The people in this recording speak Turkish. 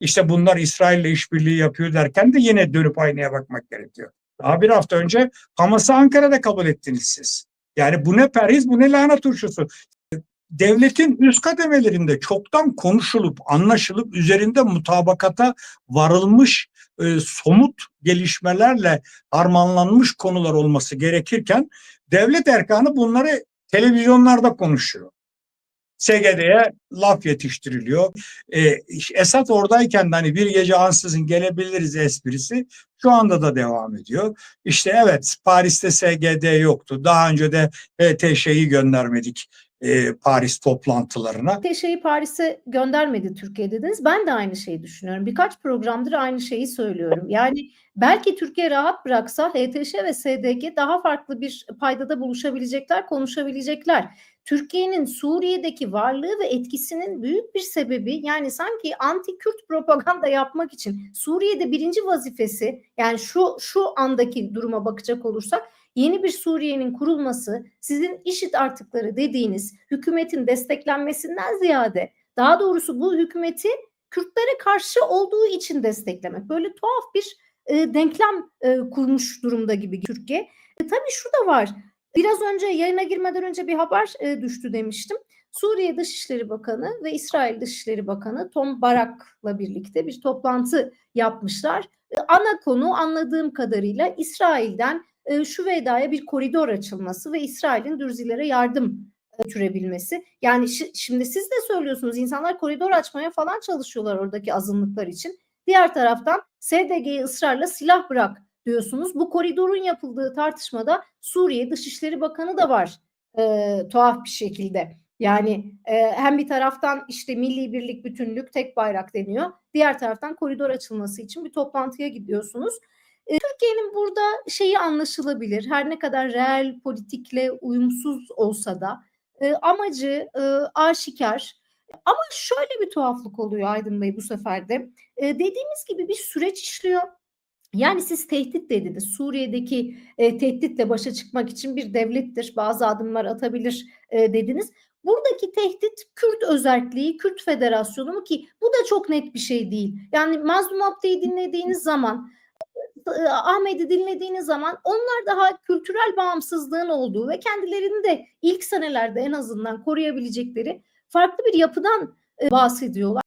işte bunlar İsrail'le işbirliği yapıyor derken de yine dönüp aynaya bakmak gerekiyor. Daha bir hafta önce Hamas'ı Ankara'da kabul ettiniz siz. Yani bu ne perhiz bu ne lahana turşusu. Devletin üst kademelerinde çoktan konuşulup anlaşılıp üzerinde mutabakata varılmış e, somut gelişmelerle harmanlanmış konular olması gerekirken devlet erkanı bunları televizyonlarda konuşuyor. SGD'ye laf yetiştiriliyor. Ee, Esat oradayken de hani bir gece ansızın gelebiliriz esprisi şu anda da devam ediyor. İşte evet Paris'te SGD yoktu. Daha önce de HTŞ'yi göndermedik e, Paris toplantılarına. Şeyi Paris'e göndermedi Türkiye dediniz. Ben de aynı şeyi düşünüyorum. Birkaç programdır aynı şeyi söylüyorum. Yani belki Türkiye rahat bıraksa HTŞ ve SDG daha farklı bir paydada buluşabilecekler, konuşabilecekler. Türkiye'nin Suriye'deki varlığı ve etkisinin büyük bir sebebi yani sanki anti-Kürt propaganda yapmak için Suriye'de birinci vazifesi yani şu şu andaki duruma bakacak olursak yeni bir Suriye'nin kurulması sizin işit artıkları dediğiniz hükümetin desteklenmesinden ziyade daha doğrusu bu hükümeti Kürtlere karşı olduğu için desteklemek. Böyle tuhaf bir e, denklem e, kurmuş durumda gibi Türkiye. E, tabii şu da var. Biraz önce yayına girmeden önce bir haber e, düştü demiştim. Suriye Dışişleri Bakanı ve İsrail Dışişleri Bakanı Tom Barak'la birlikte bir toplantı yapmışlar. E, ana konu anladığım kadarıyla İsrail'den e, şu vedaya bir koridor açılması ve İsrail'in Dürzilere yardım götürebilmesi. Yani şi, şimdi siz de söylüyorsunuz insanlar koridor açmaya falan çalışıyorlar oradaki azınlıklar için. Diğer taraftan SDG'ye ısrarla silah bırak diyorsunuz. Bu koridorun yapıldığı tartışmada Suriye Dışişleri Bakanı da var e, tuhaf bir şekilde. Yani e, hem bir taraftan işte milli birlik, bütünlük, tek bayrak deniyor. Diğer taraftan koridor açılması için bir toplantıya gidiyorsunuz. E, Türkiye'nin burada şeyi anlaşılabilir. Her ne kadar reel politikle uyumsuz olsa da e, amacı e, aşikar. Ama şöyle bir tuhaflık oluyor Aydın Bey bu sefer de. E, dediğimiz gibi bir süreç işliyor. Yani siz tehdit dediniz. Suriye'deki e, tehditle başa çıkmak için bir devlettir. Bazı adımlar atabilir e, dediniz. Buradaki tehdit Kürt özelliği, Kürt federasyonu mu ki bu da çok net bir şey değil. Yani Mazlum Abdi'yi dinlediğiniz zaman Ahmet'i dinlediğiniz zaman onlar daha kültürel bağımsızlığın olduğu ve kendilerini de ilk senelerde en azından koruyabilecekleri farklı bir yapıdan bahsediyorlar.